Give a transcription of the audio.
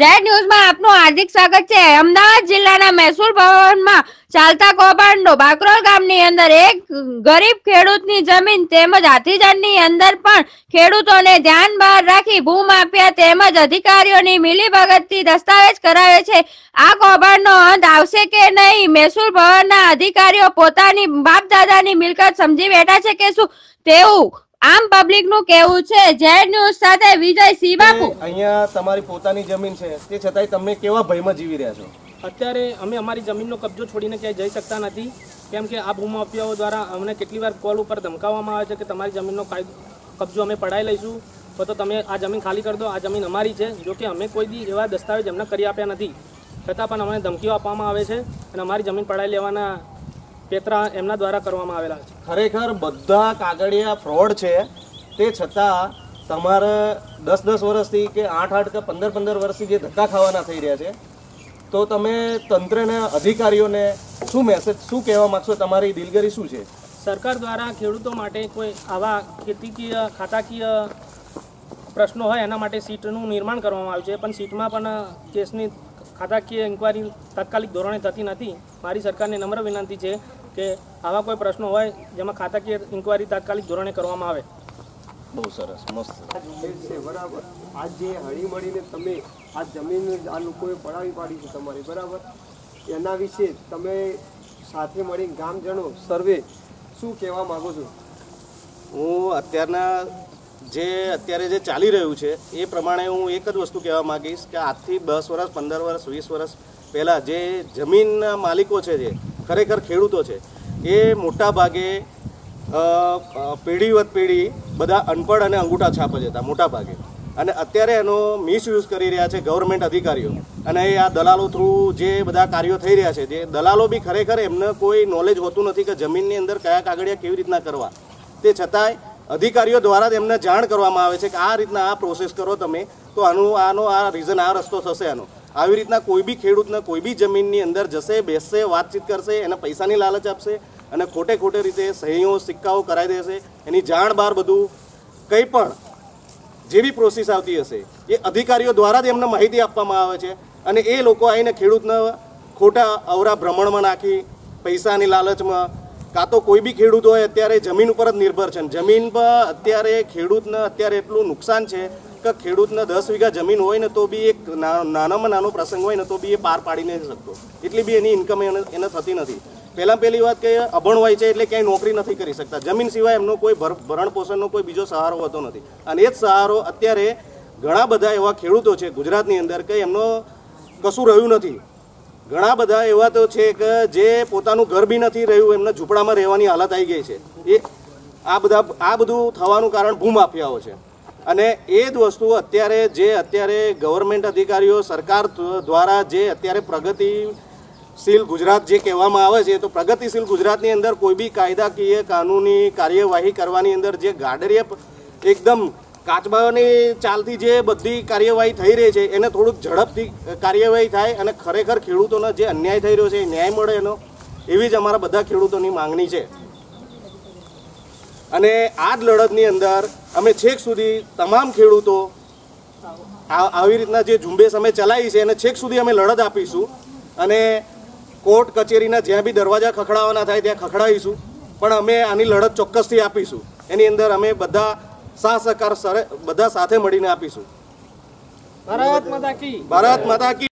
Z ન્યૂઝમાં આપનું હાર્દિક સ્વાગત છે. અમદાવાદ જિલ્લાના મહેસૂલ ભવનમાં ચાલતા કૌભાંડો. બાકરોલ ગામની અંદર એક ગરીબ ખેડૂતની જમીન તેમજ હાથીજાનની અંદર પણ ખેડૂતોને ધ્યાન બહાર રાખી ભૂમાફિયા તેમજ અધિકારીઓની મિલીભગતથી દસ્તાવેજ કરાવે છે. આ કૌભાંડનો અંત આવશે કે નહીં? મહેસૂલ ભવનના અધિકારીઓ પોતાની બાપ દાદાની મિલકત સમજી બેઠા છે કે શું? તેવું આમ પબ્લિકનું કેવું છે ઝેડ ન્યૂઝ સાથે વિજય સિંહ અહીંયા તમારી પોતાની જમીન છે તે છતાંય તમે કેવા ભયમાં જીવી રહ્યા છો? અત્યારે અમે અમારી જમીનનો કબજો છોડીને ક્યાંય જઈ શકતા નથી. કેમ કે આ ભૂમાફિયાઓ દ્વારા અમને કેટલી વાર કોલ ઉપર ધમકાવવામાં આવે છે કે તમારી જમીનનો કાયદો કબજો અમે પડાવી લઈશું. તો તો તમે આ જમીન ખાલી કરી દો આ જમીન અમારી છે. જો કે અમે કોઈ દી એવા દસ્તાવેજ એમને કરી આપ્યા નથી. છતાં પણ અમને ધમકીઓ આપવામાં આવે છે અને અમારી જમીન પડાવી લેવાના પેતરા એમના દ્વારા કરવામાં આવેલા છે. ખરેખર બધા કાગળિયા ફ્રોડ છે. તે છતાં તમારે દસ દસ વર્ષથી કે આઠ આઠ કે પંદર પંદર વર્ષથી જે ધક્કા ખાવાના થઈ રહ્યા છે તો તમે તંત્રને અધિકારીઓને શું મેસેજ શું કહેવા માગશો? તમારી દિલગરી શું છે? સરકાર દ્વારા ખેડૂતો માટે કોઈ આવા ખેતીકીય ખાતાકીય પ્રશ્નો હોય એના માટે સીટનું નિર્માણ કરવામાં આવ્યું છે. પણ સીટમાં પણ કેસની ખાતાકીય ઇન્કવાયરી તાત્કાલિક ધોરણે થતી નથી. મારી સરકારને નમ્ર વિનંતી છે કે આવા કોઈ પ્રશ્નો હોય જેમાં ખાતાકીય ઇન્કવાયરી તાત્કાલિક ધોરણે કરવામાં આવે. બહુ સરસ મસ્ત. છે બરાબર. આજ જે હળીમળીને તમે આ જમીન આ લોકોએ પડાવી પાડી છે તમારી બરાબર? એના વિશે તમે સાથે મળીને ગામજનો સર્વે શું કહેવા માગો છો? હું અત્યારના જે અત્યારે જે ચાલી રહ્યું છે, એ પ્રમાણે હું એક જ વસ્તુ કહેવા માંગીશ કે આજથી દસ વર્ષ, પંદર વર્ષ, વીસ વર્ષ પહેલાં જે જમીનના માલિકો છે જે, ખરેખર ખેડૂતો છે, એ મોટા ભાગે પેઢી વત પેઢી બધા અનપઢ અને અંગૂઠા છાપ જ હતા મોટા ભાગે અને અત્યારે એનો મિસયુઝ કરી રહ્યા છે ગવર્મેન્ટ અધિકારીઓ. અને એ આ દલાલો થ્રુ જે બધા કાર્યો થઈ રહ્યા છે, જે દલાલો બી ખરેખર એમને કોઈ નોલેજ હોતું નથી કે જમીનની અંદર કયા કાગળિયા કેવી રીતના કરવા. તે છતાંય અધિકારીઓ દ્વારા તેમને જાણ કરવામાં આવે છે કે આ રીતના આ પ્રોસેસ કરો તમે, તો આનું, આનો આ રીઝન આ રસ્તો થશે આનો. આવી રીતના કોઈ બી ખેડૂતને કોઈ બી જમીનની અંદર જશે, બેસશે, વાતચીત કરશે, એને પૈસાની લાલચ આપશે અને ખોટે ખોટે રીતે સહીઓ, સિક્કાઓ કરાવી દેશે. એની જાણ બહાર બધું કંઈ પણ જે બી પ્રોસેસ આવતી હશે, એ અધિકારીઓ દ્વારા જ એમને માહિતી આપવામાં આવે છે અને એ લોકો આવીને ખેડૂતને ખોટા અવરા ભ્રમણમાં નાખી, પૈસાની લાલચમાં કાં તો કોઈ બી ખેડૂત હોય, અત્યારે જમીન ઉપર જ નિર્ભર છે. જમીન પર અત્યારે ખેડૂતને અત્યારે એટલું નુકસાન છે કે ખેડૂતને દસ વીઘા જમીન હોય ને તો બી એક નાનામાં નાનો પ્રસંગ હોય ને તો બી એ પાર પાડી નથી શકતો. એટલી બી એની ઇન્કમ એને થતી નથી. પહેલાં પહેલી વાત કે અભણ હોય છે એટલે ક્યાંય નોકરી નથી કરી શકતા. જમીન સિવાય એમનો કોઈ ભર- ભરણ પોષણનો કોઈ બીજો સહારો હોતો નથી. અને એ જ સહારો અત્યારે ઘણા બધા એવા ખેડૂતો છે ગુજરાતની અંદર કે એમનો કશું રહ્યું નથી. ઘણા બધા એવા તો છે કે જે પોતાનું ઘર બી નથી રહ્યું, એમને ઝૂંપડામાં રહેવાની હાલત આવી ગઈ છે. એ આ બધા, આ બધું થવાનું કારણ ભૂમાફિયાઓ છે. અને એ જ વસ્તુ અત્યારે જે અત્યારે ગવર્મેન્ટ અધિકારીઓ, સરકાર દ્વારા જે અત્યારે પ્રગતિશીલ ગુજરાત જે કહેવામાં આવે છે, તો પ્રગતિશીલ ગુજરાતની અંદર કોઈ બી કાયદાકીય કાનૂની કાર્યવાહી કરવાની અંદર જે ગાડરીય એકદમ કાચબાની ચાલતી જે બધી કાર્યવાહી થઈ રહી છે, એને થોડુંક ઝડપથી કાર્યવાહી થાય અને ખરેખર ખેડૂતોનો જે અન્યાય થઈ રહ્યો છે, એ ન્યાય મળે એનો, એવી જ અમારા બધા ખેડૂતોની માંગણી છે. અને આ જ લડતની અંદર અમે છેક સુધી તમામ ખેડૂતો આવી રીતના જે ઝુંબેશ અમે ચલાવી છે, એને છેક સુધી અમે લડત આપીશું અને કોર્ટ કચેરીના જ્યાં બી દરવાજા ખખડાવવાના થાય ત્યાં ખખડાવીશું. પણ અમે આની લડત ચોક્કસથી આપીશું. એની અંદર અમે બધા સાહ સહકાર સરે બધા સાથે મળીને આપીશું. ભારત માતા કી. ભારત માતા કી.